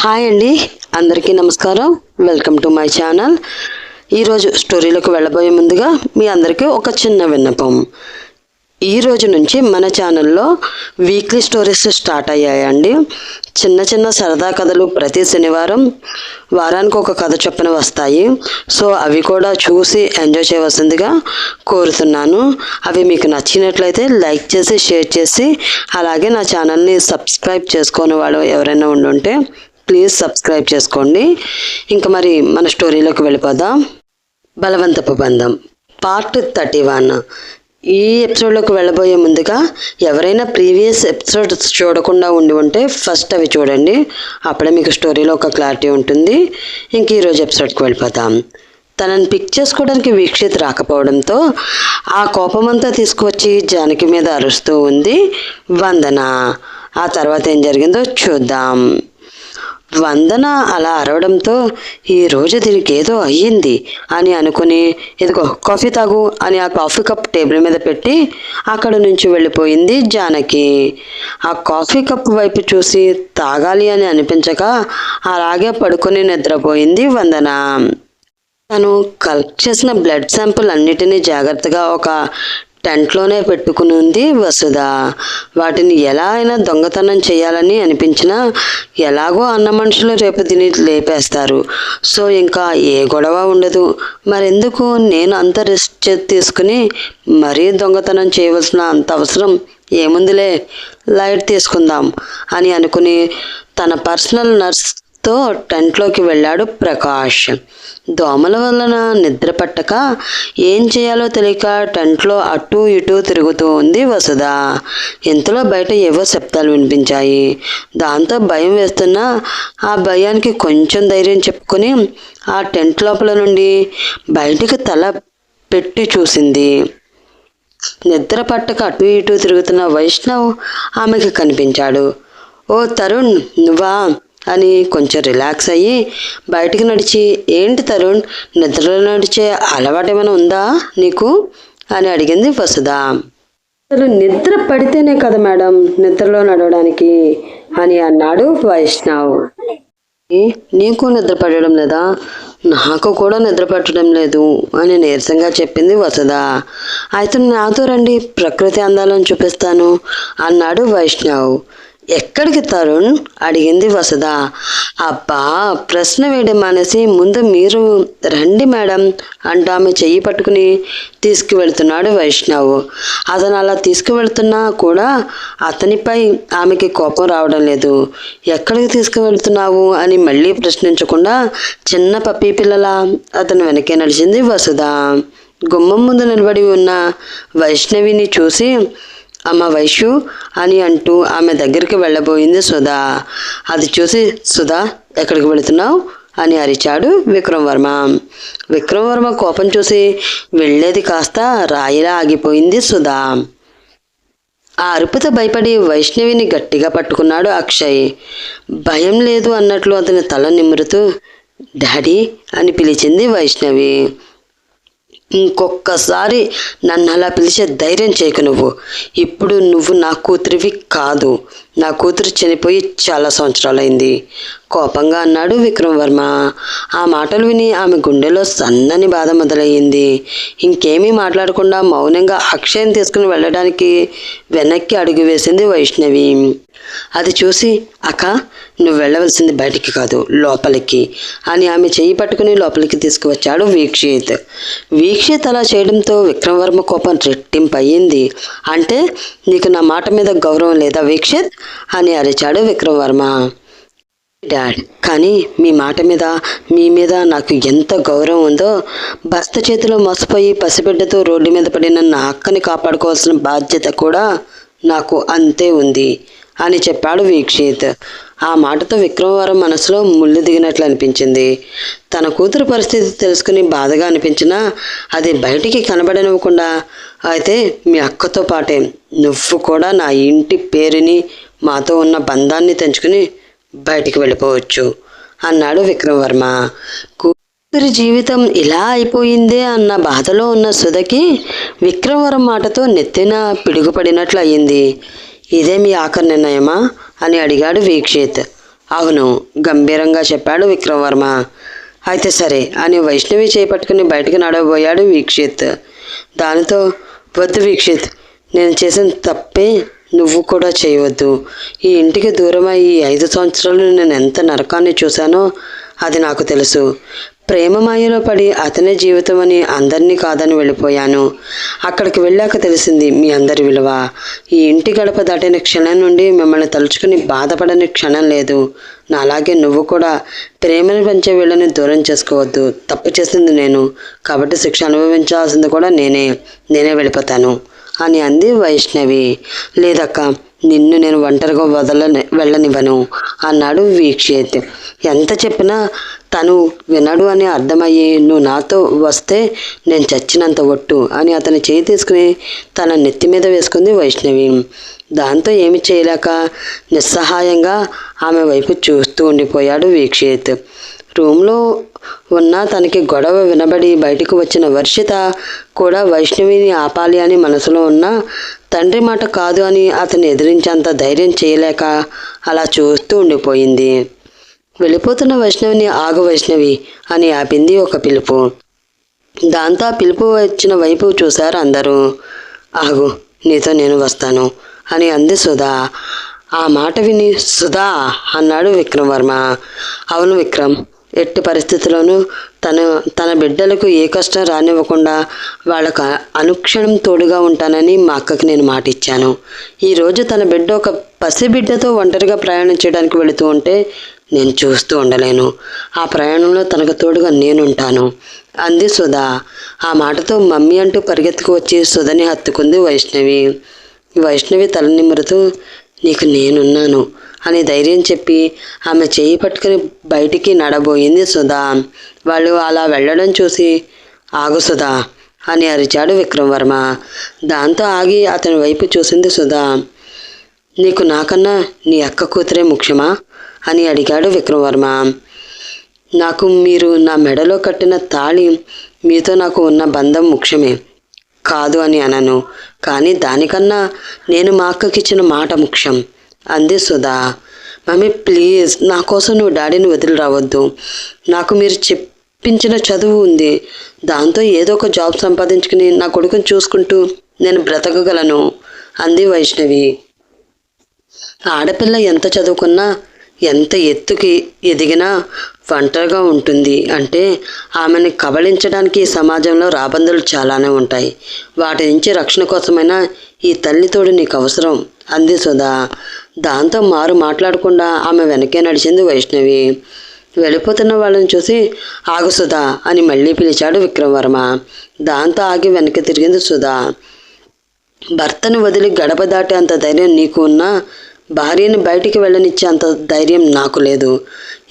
Hi అండి. అందరికీ నమస్కారం. వెల్కమ్ టు మై ఛానల్ ఈరోజు స్టోరీలోకి వెళ్ళబోయే ముందుగా మీ అందరికీ ఒక చిన్న విన్నపం. ఈ రోజు నుంచి మన ఛానల్లో వీక్లీ స్టోరీస్ స్టార్ట్ అయ్యాయండి. చిన్న చిన్న సరదా కథలు ప్రతి శనివారం వారానికి ఒక కథ చొప్పున వస్తాయి. సో అవి కూడా చూసి ఎంజాయ్ చేయవలసిందిగా కోరుతున్నాను. అవి మీకు నచ్చినట్లయితే లైక్ చేసి షేర్ చేసి అలాగే నా ఛానల్ని సబ్స్క్రైబ్ చేసుకోని వాళ్ళు ఎవరైనా ఉండుంటే ప్లీజ్ సబ్స్క్రైబ్ చేసుకోండి. ఇంకా మరి మన స్టోరీలోకి వెళ్ళిపోదాం. బలవంతపు బంధం. Part thirty one. ఈ ఎపిసోడ్లోకి వెళ్ళబోయే ముందుగా ఎవరైనా ప్రీవియస్ ఎపిసోడ్స్ చూడకుండా ఉండి ఉంటే ఫస్ట్ అవి చూడండి. అప్పుడే మీకు స్టోరీలో ఒక క్లారిటీ ఉంటుంది. ఇంక ఈరోజు ఎపిసోడ్కి వెళ్ళిపోతాం తనని పిక్ చేసుకోవడానికి వీక్షిత్ రాకపోవడంతో ఆ కోపమంతా తీసుకువచ్చి జానకి మీద అరుస్తూ ఉంది. వందన. ఆ తర్వాత ఏం జరిగిందో చూద్దాం. వందన అలా అరవడంతో ఈ రోజు దీనికి ఏదో అయ్యింది అని అనుకుని ఇదిగో కాఫీ తాగు అని ఆ కాఫీ కప్ టేబుల్ మీద పెట్టి అక్కడ నుంచి వెళ్ళిపోయింది జానకి. ఆ కాఫీ కప్ వైపు చూసి తాగాలి అని అనిపించక అలాగే పడుకొని నిద్రపోయింది వందన. తను కలెక్ట్ చేసిన బ్లడ్ శాంపుల్ అన్నిటినీ జాగ్రత్తగా ఒక టెంట్లోనే పెట్టుకుని ఉంది వసుధ. వాటిని ఎలా అయినా దొంగతనం చేయాలని అనిపించినా ఎలాగో అన్న మనుషులు రేపు దీన్ని లేపేస్తారు. సో ఇంకా ఏ గొడవ ఉండదు. మరెందుకు? నేను అంత రిస్క్ తీసుకుని మరీ దొంగతనం చేయవలసిన అంత అవసరం ఏముందిలే? లైట్ తీసుకుందాం అని అనుకుని తన పర్సనల్ నర్స్తో టెంట్లోకి వెళ్ళాడు ప్రకాష్. దోమల వలన నిద్ర పట్టక ఏం చేయాలో తెలియక టెంట్లో అటు ఇటు తిరుగుతూ ఉంది వసుధ. ఇంతలో బయట ఏవో శబ్దాలు వినిపించాయి. దాంతో భయం వేస్తున్నా ఆ భయానికి కొంచెం ధైర్యం చెప్పుకొని ఆ టెంట్ లోపల నుండి బయటికి తల పెట్టి చూసింది. నిద్ర పట్టక అటు ఇటు తిరుగుతున్న వైష్ణవ్ ఆమెకి కనిపించాడు. ఓ తరుణ్ నువ్వా? అని కొంచెం రిలాక్స్ అయ్యి బయటికి నడిచి ఏంటి తరుణ్ నిద్రలో నడిచే అలవాటు ఏమైనా ఉందా నీకు? అని అడిగింది వసుధ. అసలు నిద్ర పడితేనే కదా మేడం నిద్రలో నడవడానికి? అని అన్నాడు వైష్ణవ్. నీకు నిద్ర పడడం లేదా? నాకు కూడా నిద్ర పట్టడం లేదు అని నీరసంగా చెప్పింది వసుధ. అయితే నాతో రండి ప్రకృతి అందాలను చూపిస్తాను అన్నాడు వైష్ణవ్. ఎక్కడికి తరుణ్? అడిగింది వసుధ. అబ్బా ప్రశ్న వేయడం మానేసి ముందు మీరు రండి మేడం అంటూ ఆమె చెయ్యి పట్టుకుని తీసుకువెళ్తున్నాడు వైష్ణవ్. అతను అలా తీసుకువెళ్తున్నా కూడా అతనిపై ఆమెకి కోపం రావడం లేదు. ఎక్కడికి తీసుకువెళ్తున్నావు అని మళ్ళీ ప్రశ్నించకుండా చిన్న పప్పీ పిల్లల అతను వెనకే నడిచింది వసుధ. గుమ్మం ముందు నిలబడి ఉన్న వైష్ణవిని చూసి అమ్మ వైషు అని అంటూ ఆమె దగ్గరికి వెళ్ళబోయింది సుధా. అది చూసి సుధా ఎక్కడికి వెళుతున్నావు? అని అరిచాడు విక్రమ్ వర్మ విక్రమ్ వర్మ కోపం చూసి వెళ్ళేది కాస్త రాయిలా ఆగిపోయింది సుధా. ఆ అరుపుతో భయపడి వైష్ణవిని గట్టిగా పట్టుకున్నాడు అక్షయ్. భయం లేదు అన్నట్లు అతని తల నిమురుతూ డాడీ అని పిలిచింది వైష్ణవి. ఇంకొక్కసారి నన్ను అలా పిలిచే ధైర్యం చేయకు నువ్వు. ఇప్పుడు నువ్వు నా కూతురివి కాదు. నా కూతురు చనిపోయి చాలా సంవత్సరాలైంది. కోపంగా అన్నాడు విక్రమ్ వర్మ ఆ మాటలు విని ఆమె గుండెలో సన్నని బాధ మొదలయ్యింది. ఇంకేమీ మాట్లాడకుండా మౌనంగా అక్షయం తీసుకుని వెళ్ళడానికి వెనక్కి అడుగు వేసింది వైష్ణవి. అది చూసి అక్క నువ్వు వెళ్ళవలసింది బయటికి కాదు లోపలికి అని ఆమె చేయి పట్టుకుని లోపలికి తీసుకువచ్చాడు వీక్షిత్. వీక్షిత్ అలా చేయడంతో విక్రమవర్మ కోపం రెట్టింపు అయ్యింది అంటే నీకు నా మాట మీద గౌరవం లేదా వీక్షిత్? అని అరిచాడు విక్రమవర్మ. డాడ్ కానీ మీ మాట మీద మీ మీద నాకు ఎంత గౌరవం ఉందో బస్త చేతిలో మోసపోయి పసిబిడ్డతో రోడ్డు మీద పడిన నా అక్కని కాపాడుకోవాల్సిన బాధ్యత కూడా నాకు అంతే ఉంది అని చెప్పాడు వీక్షిత్. ఆ మాటతో విక్రమవరం మనసులో ముళ్ళు దిగినట్లు అనిపించింది. తన కూతురు పరిస్థితి తెలుసుకుని బాధగా అనిపించినా అది బయటికి కనబడనివ్వకుండా అయితే మీ అక్కతో పాటే నువ్వు కూడా నా ఇంటి పేరుని మాతో ఉన్న బంధాన్ని తెంచుకుని బయటికి వెళ్ళిపోవచ్చు అన్నాడు విక్రమవర్మ. కూతురి జీవితం ఇలా అయిపోయిందే అన్న బాధలో ఉన్న సుధకి విక్రమవరం మాటతో నెత్తిన పిడుగుపడినట్లు అయ్యింది. ఇదే మీ ఆఖరి నిర్ణయమా? అని అడిగాడు వీక్షిత్. అవును గంభీరంగా చెప్పాడు విక్రమవర్మ అయితే సరే అని వైష్ణవి చేపట్టుకుని బయటకు నడవబోయాడు వీక్షిత్. దానితో వద్దు వీక్షిత్ నేను చేసిన తప్పే నువ్వు కూడా చేయవద్దు. ఈ ఇంటికి దూరమై ఈ ఐదు సంవత్సరాలు నేను ఎంత నరకాన్ని చూశానో అది నాకు తెలుసు. ప్రేమ మాయలో పడి అతనే జీవితం అని అందరినీ కాదని వెళ్ళిపోయాను. అక్కడికి వెళ్ళాక తెలిసింది మీ అందరి విలువ. ఈ ఇంటి గడప దాటిన క్షణం నుండి మిమ్మల్ని తలుచుకుని బాధపడని క్షణం లేదు. నా అలాగే నువ్వు కూడా ప్రేమను పెంచే వీళ్ళని దూరం చేసుకోవద్దు. తప్పు చేసింది నేను. కాబట్టి శిక్ష అనుభవించాల్సింది కూడా నేనే. నేనే వెళ్ళిపోతాను. అని అంది వైష్ణవి. లేదక్క నిన్ను నేను ఒంటరిగా వదలని వెళ్ళనివ్వను అన్నాడు వీక్షేత్. ఎంత చెప్పినా తను వినడు అని అర్థమయ్యి నువ్వు నాతో వస్తే నేను చచ్చినంత ఒట్టు అని అతని చేయి తీసుకుని తన నెత్తి మీద వేసుకుంది వైష్ణవి. దాంతో ఏమి చేయలేక నిస్సహాయంగా ఆమె వైపు చూస్తూ ఉండిపోయాడు వీక్షిత్. రూమ్లో ఉన్న తనకి గొడవ వినబడి బయటకు వచ్చిన వర్షిత కూడా వైష్ణవిని ఆపాలి అని మనసులో ఉన్న తండ్రి మాట కాదు అని అతన్ని ఎదిరించేంత ధైర్యం చేయలేక అలా చూస్తూ ఉండిపోయింది. వెళ్ళిపోతున్న వైష్ణవిని ఆగు వైష్ణవి అని ఆపింది ఒక పిలుపు. దాంతో పిలుపు వచ్చిన వైపు చూశారు అందరూ. ఆగు నీతో నేను వస్తాను అని అంది సుధా. ఆ మాట విని సుధా అన్నాడు విక్రమ్ వర్మ అవును విక్రమ్ ఎట్టి పరిస్థితుల్లోనూ తన తన బిడ్డలకు ఏ కష్టం రానివ్వకుండా వాళ్ళకు అనుక్షణం తోడుగా ఉంటానని మా అక్కకి నేను మాట ఇచ్చాను ఈరోజు తన బిడ్డ ఒక పసి బిడ్డతో ఒంటరిగా ప్రయాణం చేయడానికి వెళుతూ ఉంటే నేను చూస్తూ ఉండలేను. ఆ ప్రయాణంలో తనకు తోడుగా నేనుంటాను. అంది సుధా. ఆ మాటతో మమ్మీ అంటూ పరిగెత్తుకు వచ్చి సుధని హత్తుకుంది వైష్ణవి. వైష్ణవి తల నిమురుతూ నీకు నేనున్నాను అని ధైర్యం చెప్పి ఆమె చేయి పట్టుకుని బయటికి నడబోయింది సుధా. వాళ్ళు అలా వెళ్ళడం చూసి ఆగు సుధా అని అరిచాడు విక్రమ్ వర్మ దాంతో ఆగి అతని వైపు చూసింది సుధా. నీకు నాకన్నా నీ అక్క కూతురే ముఖ్యమా? అని అడిగాడు విక్రమవర్మ. నాకు మీరు నా మెడలో కట్టిన తాళి మీతో నాకు ఉన్న బంధం ముఖ్యమే. కాదు అని అనను. కానీ దానికన్నా నేను మా అక్కకిచ్చిన మాట ముఖ్యం అంది సుధా. మమ్మీ ప్లీజ్ నా కోసం నువ్వు డాడీని వదిలి రావద్దు. నాకు మీరు ఇప్పించిన చదువు ఉంది. దాంతో ఏదో ఒక జాబ్ సంపాదించుకుని నా కొడుకుని చూసుకుంటూ నేను బ్రతకగలను. అంది వైష్ణవి. ఆడపిల్ల ఎంత చదువుకున్నా ఎంత ఎత్తుకి ఎదిగినా ఒంటరిగా ఉంటుంది. అంటే ఆమెను కబళించడానికి ఈ సమాజంలో రాబందులు చాలానే ఉంటాయి. వాటి నుంచి రక్షణ కోసమైనా ఈ తల్లితోడు నీకు అవసరం అంది సుధా. దాంతో మారు మాట్లాడకుండా ఆమె వెనకే నడిచింది వైష్ణవి. వెళ్ళిపోతున్న వాళ్ళని చూసి ఆగు సుధా అని మళ్ళీ పిలిచాడు విక్రమవర్మ. దాంతో ఆగి వెనక్కి తిరిగింది సుధా. భర్తను వదిలి గడప దాటే అంత ధైర్యం నీకు ఉన్నా భార్యని బయటికి వెళ్ళనిచ్చే అంత ధైర్యం నాకు లేదు.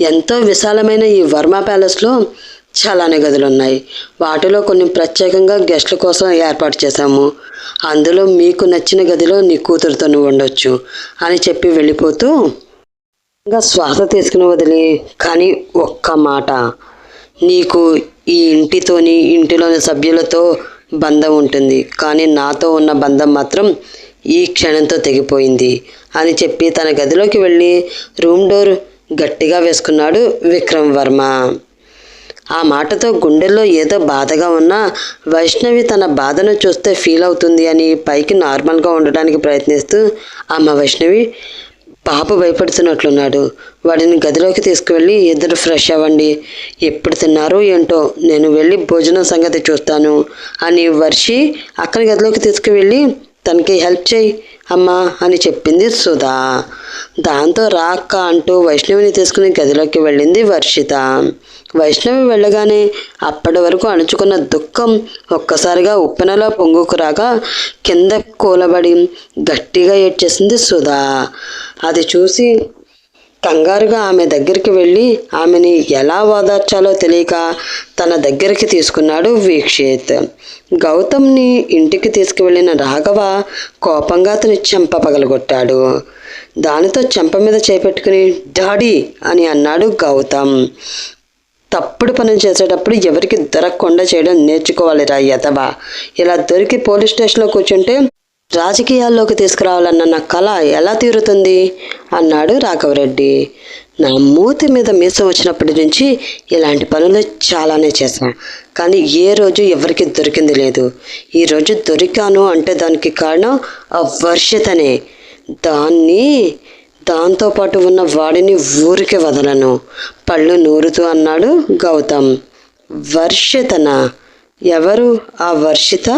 ఎంతో విశాలమైన ఈ వర్మ ప్యాలెస్లో చాలానే గదులు ఉన్నాయి వాటిలో కొన్ని ప్రత్యేకంగా గెస్ట్ల కోసం ఏర్పాటు చేశాము. అందులో మీకు నచ్చిన గదిలో నీ కూతురుతో నువ్వు ఉండొచ్చు అని చెప్పి వెళ్ళిపోతూ ఇంకా శ్వాస తీసుకుని వదిలి కానీ ఒక్క మాట. నీకు ఈ ఇంటితోని ఇంటిలోని సభ్యులతో బంధం ఉంటుంది కానీ నాతో ఉన్న బంధం మాత్రం ఈ క్షణంతో తెగిపోయింది అని చెప్పి తన గదిలోకి వెళ్ళి రూమ్ డోర్ గట్టిగా వేసుకున్నాడు విక్రమ్ వర్మ. ఆ మాటతో గుండెల్లో ఏదో బాధగా ఉన్నా వైష్ణవి తన బాధను చూస్తే ఫీల్ అవుతుంది అని పైకి నార్మల్గా ఉండడానికి ప్రయత్నిస్తూ అమ్మ వైష్ణవి పాప భయపడుతున్నట్లున్నాడు. వాడిని గదిలోకి తీసుకువెళ్ళి ఇద్దరు ఫ్రెష్ అవ్వండి. ఎప్పుడు తిన్నారో ఏంటో నేను వెళ్ళి భోజనం సంగతి చూస్తాను అని వర్షి అక్కడి గదిలోకి తీసుకువెళ్ళి తనకి హెల్ప్ చేయి అమ్మా అని చెప్పింది సుధా. దాంతో రాక్క అంటూ వైష్ణవిని తీసుకుని గదిలోకి వెళ్ళింది వర్షిత. వైష్ణవి వెళ్ళగానే అప్పటి వరకు అణుచుకున్న దుఃఖం ఒక్కసారిగా ఉప్పెనలో పొంగుకురాగా కింద కూలబడి గట్టిగా ఏడ్చేసింది సుధా. అది చూసి కంగారుగా ఆమె దగ్గరికి వెళ్ళి ఆమెని ఎలా ఓదార్చాలో తెలియక తన దగ్గరికి తీసుకున్నాడు వీక్షిత్. గౌతమ్ని ఇంటికి తీసుకువెళ్ళిన రాఘవ కోపంగా అతని చెంప పగలగొట్టాడు. దానితో చెంప మీద చేపెట్టుకుని డాడీ అని అన్నాడు గౌతమ్. తప్పుడు పనులు చేసేటప్పుడు ఎవరికి దొరకకుండా చేయడం నేర్చుకోవాలిరా యథవా ఇలా దొరికి పోలీస్ స్టేషన్లో కూర్చుంటే రాజకీయాల్లోకి తీసుకురావాలన్న నా కళ ఎలా తీరుతుంది? అన్నాడు రాఘవరెడ్డి. నా మూతి మీద మీసం వచ్చినప్పటి నుంచి ఇలాంటి పనులు చాలానే చేశాను కానీ ఏ రోజు ఎవరికి దొరికింది లేదు. ఈరోజు దొరికాను అంటే దానికి కారణం ఆ వర్షితనే. దాన్ని దాంతోపాటు ఉన్న వాడిని ఊరికి వదలను. పళ్ళు నూరుతూ అన్నాడు గౌతమ్. వర్షితన? ఎవరు ఆ వర్షిత?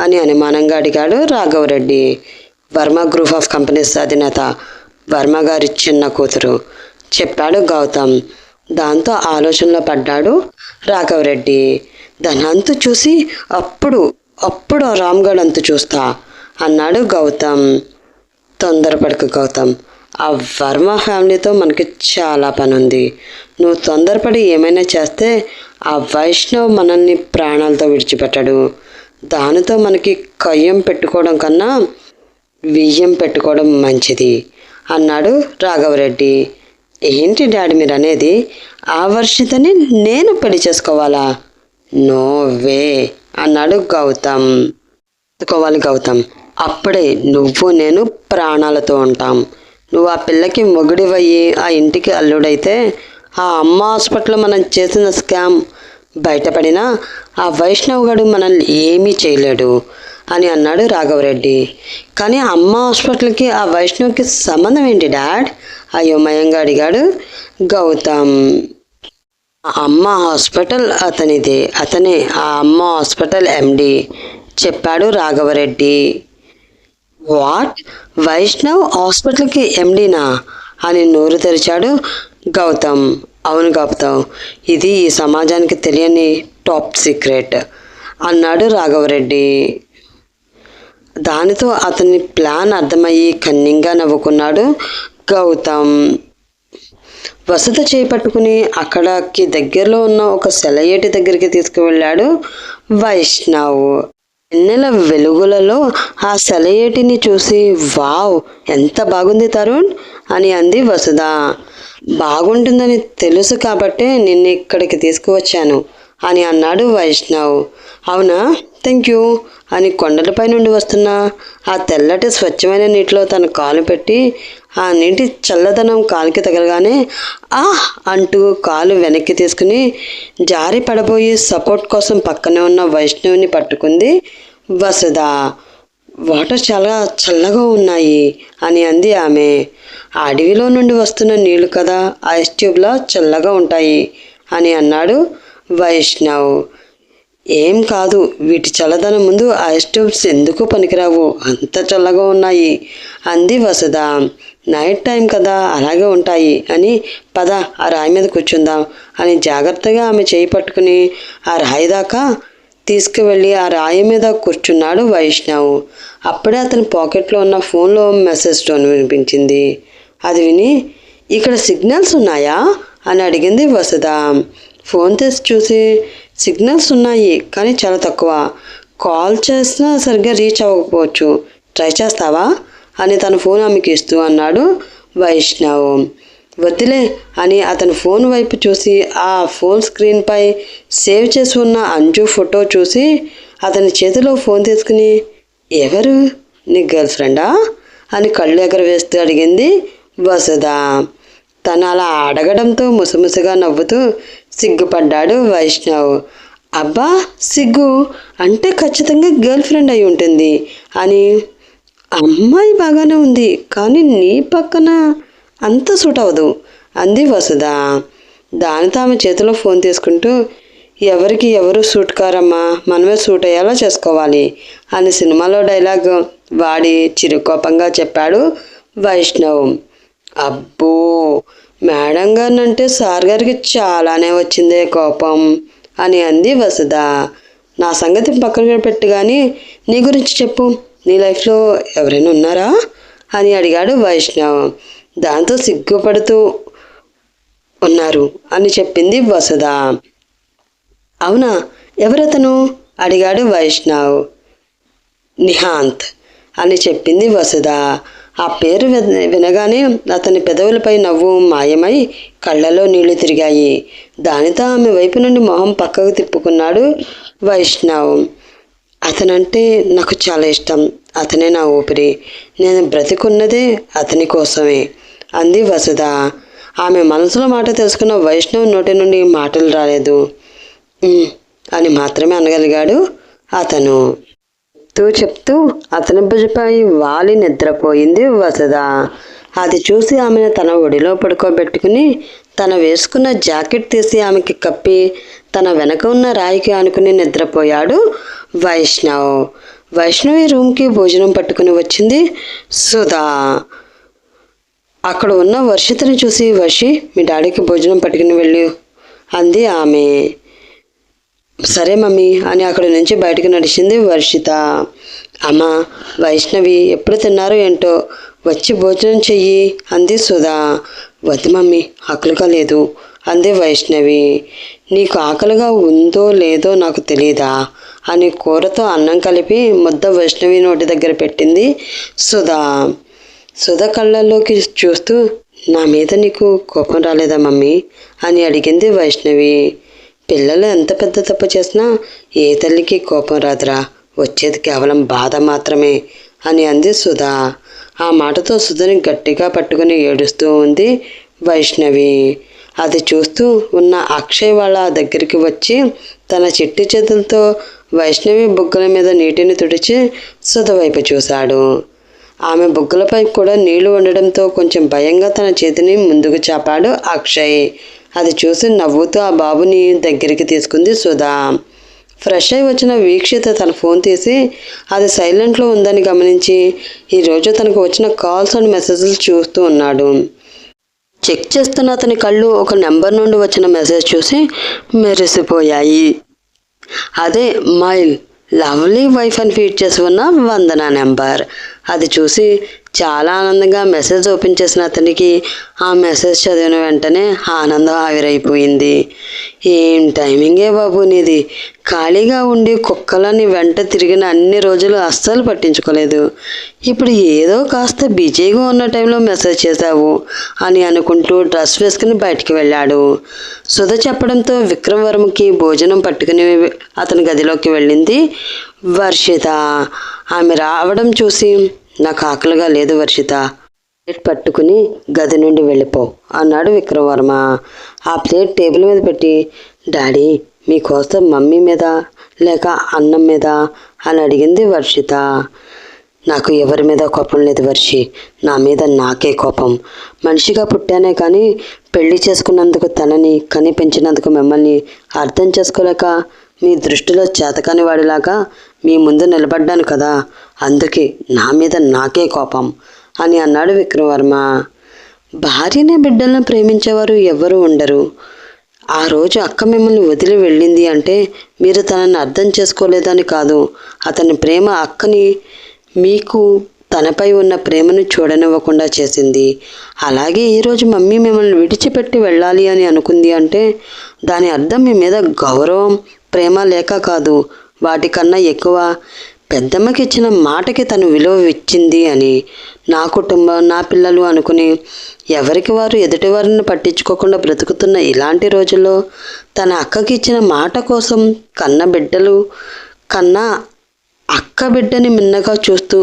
అని అనుమానంగా అడిగాడు Raghava Reddy. Varma group of companies అధినేత. వర్మ గారి చిన్న కూతురు. చెప్పాడు గౌతమ్. దాంతో ఆలోచనలో పడ్డాడు రాఘవరెడ్డి. దాని అంతు చూసి అప్పుడు అప్పుడు రామ్గఢ్ అంతు చూస్తా అన్నాడు గౌతమ్. తొందరపడకు గౌతమ్. ఆ వర్మ ఫ్యామిలీతో మనకి చాలా పని ఉంది నువ్వు తొందరపడి ఏమైనా చేస్తే ఆ వైష్ణవ్ మనల్ని ప్రాణాలతో విడిచిపెట్టాడు. దానితో మనకి కయ్యం పెట్టుకోవడం కన్నా వియ్యం పెట్టుకోవడం మంచిది అన్నాడు రాఘవరెడ్డి. ఏంటి డాడీ మీరు అనేది ఆ వర్షితని నేను పెళ్ళి చేసుకోవాలా? నో వే అన్నాడు గౌతమ్. ఎత్తుకోవాలి గౌతమ్. అప్పుడే నువ్వు నేను ప్రాణాలతో ఉంటాం. నువ్వు ఆ పిల్లకి మొగుడివయ్యి ఆ ఇంటికి అల్లుడైతే ఆ అమ్మ హాస్పిటల్లో మనం చేసిన స్కామ్ బయటపడినా ఆ వైష్ణవ్ గడు మనల్ని ఏమీ చేయలేడు అని అన్నాడు రాఘవరెడ్డి. కానీ అమ్మ హాస్పిటల్కి ఆ వైష్ణవ్కి సంబంధం ఏంటి డాడ్? అయోమయంగా అడిగాడు గౌతమ్. ఆ అమ్మ హాస్పిటల్ అతనిది అతనే ఆ అమ్మ హాస్పిటల్ ఎండి చెప్పాడు రాఘవరెడ్డి. వాట్? వైష్ణవ్ హాస్పిటల్కి ఎండీనా? అని నోరు తెరిచాడు గౌతమ్. అవును గౌతమ్ ఇది ఈ సమాజానికి తెలియని టాప్ సీక్రెట్ అన్నాడు రాఘవరెడ్డి. దానితో అతని ప్లాన్ అర్థమయ్యి కన్నింగా నవ్వుకున్నాడు గౌతమ్. వసతి చేపట్టుకుని అక్కడికి దగ్గరలో ఉన్న ఒక సెలయేటి దగ్గరికి తీసుకువెళ్ళాడు వైష్ణవ్. ఎన్నెల వెలుగులలో ఆ సెలయేటిని చూసి వావ్ ఎంత బాగుంది తరుణ్ అని అంది వసుధ. బాగుంటుందని తెలుసు కాబట్టే నిన్ను ఇక్కడికి తీసుకువచ్చాను అని అన్నాడు వైష్ణవ్. అవునా? థ్యాంక్ యూ అని కొండలపై నుండి వస్తున్న ఆ తెల్లటి స్వచ్ఛమైన నీటిలో తన కాలు పెట్టి ఆ నీటి చల్లదనం కాలుకి తగలగానే ఆ అంటూ కాలు వెనక్కి తీసుకుని జారి పడబోయి సపోర్ట్ కోసం పక్కనే ఉన్న వైష్ణవిని పట్టుకుంది వసుధ. వాటర్ చాలా చల్లగా ఉన్నాయి అని అంది ఆమె. అడవిలో నుండి వస్తున్న నీళ్ళు కదా ఐస్ ట్యూబ్లా చల్లగా ఉంటాయి అని అన్నాడు వైష్ణవ్. ఏం కాదు వీటి చల్లదనం ముందు ఐస్ ట్యూబ్స్ ఎందుకు పనికిరావు? అంత చల్లగా ఉన్నాయి అంది వసుధ. నైట్ టైం కదా అలాగే ఉంటాయి. అని పద ఆ రాయి మీద కూర్చుందాం అని జాగ్రత్తగా ఆమె చేయి పట్టుకుని ఆ రాయి దాకా తీసుకువెళ్ళి ఆ రాయి మీద కూర్చున్నాడు వైష్ణవ్. అప్పుడే అతని పాకెట్లో ఉన్న ఫోన్లో మెసేజ్ టోన్ వినిపించింది. అది విని ఇక్కడ సిగ్నల్స్ ఉన్నాయా? అని అడిగింది వసుధ. ఫోన్ తీసి చూసి సిగ్నల్స్ ఉన్నాయి కానీ చాలా తక్కువ. కాల్ చేసినా సరిగ్గా రీచ్ అవ్వకపోవచ్చు. ట్రై చేస్తావా? అని తన ఫోన్ ఆమెకి ఇస్తూ అన్నాడు వైష్ణవ్. వద్దులే అని అతని ఫోన్ వైపు చూసి ఆ ఫోన్ స్క్రీన్పై సేవ్ చేసి ఉన్న అంజు ఫోటో చూసి అతని చేతిలో ఫోన్ తీసుకుని ఎవరు? నీ గర్ల్ ఫ్రెండా? అని కళ్ళు ఎగరవేస్తూ అడిగింది వసుధ. తను అలా అడగడంతో ముసముసగా నవ్వుతూ సిగ్గుపడ్డాడు వైష్ణవ్. అబ్బా సిగ్గు! అంటే ఖచ్చితంగా గర్ల్ ఫ్రెండ్ అయి ఉంటుంది అని అమ్మాయి బాగానే ఉంది కానీ నీ పక్కన అంత సూట్ అవ్వదు. అంది వసుధ. దానితో ఆమె చేతిలో ఫోన్ తీసుకుంటూ ఎవరికి ఎవరు సూట్ కారమ్మా మనమే సూట్ అయ్యేలా చేసుకోవాలి అని సినిమాలో డైలాగ్ వాడి చిరుకోపంగా చెప్పాడు వైష్ణవ్. అబ్బో మేడం గారినంటే సార్ గారికి చాలానే వచ్చిందే కోపం అని అంది వసుధ. నా సంగతి పక్కన పెట్టు కానీ నీ గురించి చెప్పు. నీ లైఫ్లో ఎవరైనా ఉన్నారా? అని అడిగాడు వైష్ణవ్. దాంతో సిగ్గుపడుతూ ఉన్నారు అని చెప్పింది వసుధ. అవునా? ఎవరతను? అడిగాడు వైష్ణవ్. నిహాంత్ అని చెప్పింది వసుధ. ఆ పేరు వినగానే అతని పెదవులపై నవ్వు మాయమై కళ్ళలో నీళ్ళు తిరిగాయి. దానితో ఆమె వైపు నుండి మొహం పక్కకు తిప్పుకున్నాడు వైష్ణవ్. అతనంటే నాకు చాలా ఇష్టం. అతనే నా ఊపిరి. నేను బ్రతికున్నదే అతని కోసమే. అంది వసుధ. ఆమె మనసులో మాట తెలుసుకున్న వైష్ణవ్ నోటి నుండి మాటలు రాలేదు. అని మాత్రమే అనగలిగాడు అతను. చెప్తూ చెప్తూ అతని భుజపై వాలి నిద్రపోయింది వసుధ. అది చూసి ఆమెను తన ఒడిలో పడుకోబెట్టుకుని తన వేసుకున్న జాకెట్ తీసి ఆమెకి కప్పి తన వెనక ఉన్న రాయికి ఆనుకుని నిద్రపోయాడు వైష్ణవ్. వైష్ణవి రూమ్కి భోజనం పట్టుకుని వచ్చింది సుధా. అక్కడ ఉన్న వర్షితని చూసి వర్షి మీ డాడీకి భోజనం పట్టుకుని వెళ్ళు అంది ఆమె. సరే మమ్మీ అని అక్కడ నుంచి బయటకు నడిచింది వర్షిత. అమ్మ వైష్ణవి ఎప్పుడు తిన్నారో ఏంటో వచ్చి భోజనం చెయ్యి అంది సుధా. వద్దు మమ్మీ ఆకలిగా లేదు అంది వైష్ణవి. నీకు ఆకలిగా ఉందో లేదో నాకు తెలీదా అని కూరతో అన్నం కలిపి ముద్ద వైష్ణవి నోటి దగ్గర పెట్టింది. సుధా సుధ కళ్ళల్లోకి చూస్తూ నా మీద నీకు కోపం రాలేదా మమ్మీ? అని అడిగింది వైష్ణవి. పిల్లలు ఎంత పెద్ద తప్పు చేసినా ఏ తల్లికి కోపం రాదురా వచ్చేది కేవలం బాధ మాత్రమే అని అంది సుధా. ఆ మాటతో సుధని గట్టిగా పట్టుకుని ఏడుస్తూ ఉంది వైష్ణవి. అది చూస్తూ ఉన్న అక్షయ్ వాళ్ళ దగ్గరికి వచ్చి తన చిట్టి చేతులతో వైష్ణవి బుగ్గల మీద నీటిని తుడిచి సుధ వైపు చూశాడు. ఆమె బుగ్గలపై కూడా నీళ్ళు ఉండడంతో కొంచెం భయంగా తన చేతిని ముందుకు చాపాడు అక్షయ్. అది చూసి నవ్వుతూ ఆ బాబుని దగ్గరికి తీసుకుంది సుధా. ఫ్రెష్ అయి వచ్చిన వీక్షిత తన ఫోన్ తీసి అది సైలెంట్లో ఉందని గమనించి ఈరోజు తనకు వచ్చిన కాల్స్ అండ్ మెసేజ్లు చూస్తూ ఉన్నాడు. చెక్ చేస్తున్న అతని కళ్ళు ఒక నెంబర్ నుండి వచ్చిన మెసేజ్ చూసి మెరిసిపోయాయి. అదే మైల్ లవ్లీ వైఫ్ అని ఫీడ్ చేసి ఉన్న వందన నెంబర్. అది చూసి చాలా ఆనందంగా మెసేజ్ ఓపెన్ చేసిన అతనికి ఆ మెసేజ్ చదివిన వెంటనే ఆనందం ఆవిరైపోయింది. ఏం టైమింగే బాబు నీది? ఖాళీగా ఉండి కుక్కలని వెంట తిరిగిన అన్ని రోజులు అస్సలు పట్టించుకోలేదు. ఇప్పుడు ఏదో కాస్త బిజీగా ఉన్న టైంలో మెసేజ్ చేశావు అని అనుకుంటూ డ్రెస్ వేసుకుని బయటికి వెళ్ళాడు. సుధ చెప్పడంతో విక్రమవర్మకి భోజనం పట్టుకుని అతని గదిలోకి వెళ్ళింది వర్షిత. ఆమె రావడం చూసి నాకు ఆకలిగా లేదు వర్షిత. ప్లేట్ పట్టుకుని గది నుండి వెళ్ళిపో అన్నాడు విక్రమవర్మ ఆ ప్లేట్ టేబుల్ మీద పెట్టి డాడీ మీకోసం మమ్మీ మీద లేక అన్నం మీద అని అడిగింది వర్షిత. నాకు ఎవరి మీద కోపం లేదు వర్షి నా మీద నాకే కోపం. మనిషిగా పుట్టానే కానీ పెళ్ళి చేసుకున్నందుకు తనని కనిపించినందుకు మిమ్మల్ని అర్థం చేసుకోలేక మీ దృష్టిలో చేతకాని వాడిలాగా మీ ముందు నిలబడ్డాను కదా అందుకే నా మీద నాకే కోపం అని అన్నాడు విక్రమవర్మ భార్యనే బిడ్డలను ప్రేమించేవారు ఎవ్వరూ ఉండరు. ఆ రోజు అక్క మిమ్మల్ని వదిలి వెళ్ళింది అంటే మీరు తనని అర్థం చేసుకోలేదని కాదు. అతని ప్రేమ అక్కని మీకు తనపై ఉన్న ప్రేమను చూడనివ్వకుండా చేసింది. అలాగే ఈరోజు మమ్మీ మిమ్మల్ని విడిచిపెట్టి వెళ్ళాలి అని అనుకుంది అంటే దాని అర్థం మీ మీద గౌరవం ప్రేమ లేక కాదు. వాటికన్నా ఎక్కువ పెద్దమ్మకి ఇచ్చిన మాటకి తను విలువ ఇచ్చింది అని నా కుటుంబం నా పిల్లలు అనుకుని ఎవరికి వారు ఎదుటివారిని పట్టించుకోకుండా బ్రతుకుతున్న ఇలాంటి రోజుల్లో తన అక్కకి ఇచ్చిన మాట కోసం కన్న బిడ్డలు కన్నా అక్క బిడ్డని మిన్నగా చూస్తూ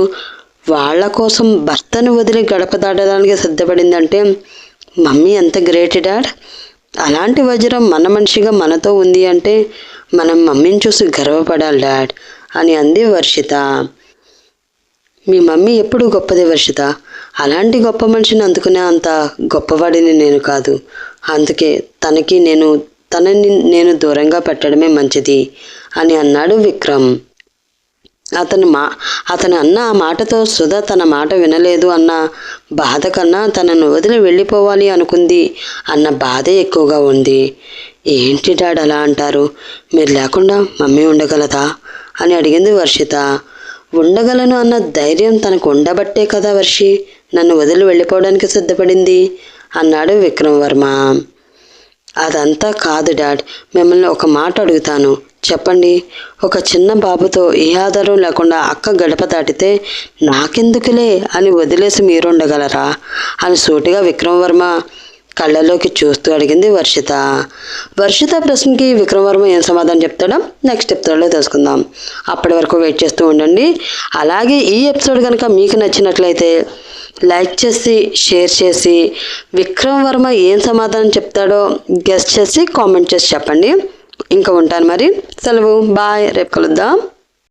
వాళ్ళ కోసం భర్తను వదిలి గడప దాటడానికి సిద్ధపడిందంటే మమ్మీ ఎంత గ్రేట్ డాడ్! అలాంటి వజ్రం మన మనిషిగా మనతో ఉంది అంటే మనం మమ్మీని చూసి గర్వపడాలి డాడ్ అని అంది వర్షిత. మీ మమ్మీ ఎప్పుడు గొప్పది వర్షిత? అలాంటి గొప్ప మనిషిని అందుకునే అంత గొప్పవాడిని నేను కాదు. అందుకే తనకి నేను తనని నేను దూరంగా పెట్టడమే మంచిది అని అన్నాడు విక్రమ్. అతను మా అతను అన్న ఆ మాటతో సుధా తన మాట వినలేదు అన్న బాధ కన్నా తనను వదిలి వెళ్ళిపోవాలి అనుకుంది అన్న బాధే ఎక్కువగా ఉంది. ఏంటి డాడ్ అలా అంటారు? మీరు లేకుండా మమ్మీ ఉండగలదా? అని అడిగింది వర్షిత. ఉండగలను అన్న ధైర్యం తనకు ఉండబట్టే కదా వర్షి. నన్ను వదిలి వెళ్ళిపోవడానికి సిద్ధపడింది అన్నాడు విక్రమ్ వర్మ అదంతా కాదు డాడ్. మిమ్మల్ని ఒక మాట అడుగుతాను. చెప్పండి. ఒక చిన్న బాబుతో ఏ ఆధారం లేకుండా అక్క గడప దాటితే నాకెందుకులే అని వదిలేసి మీరు ఉండగలరా అని సూటిగా విక్రమవర్మ కళ్ళలోకి చూస్తూ అడిగింది వర్షిత. వర్షిత ప్రశ్నకి విక్రమవర్మ ఏం సమాధానం చెప్తాడో నెక్స్ట్ ఎపిసోడ్లో తెలుసుకుందాం. అప్పటి వరకు వెయిట్ చేస్తూ ఉండండి. అలాగే ఈ ఎపిసోడ్ కనుక మీకు నచ్చినట్లయితే లైక్ చేసి షేర్ చేసి విక్రమ్ వర్మ ఏం సమాధానం చెప్తాడో గెస్ట్ చేసి కామెంట్ చేసి చెప్పండి. ఇంకా ఉంటాను మరి. సెలవు. బాయ్ రేపు కలుద్దాం.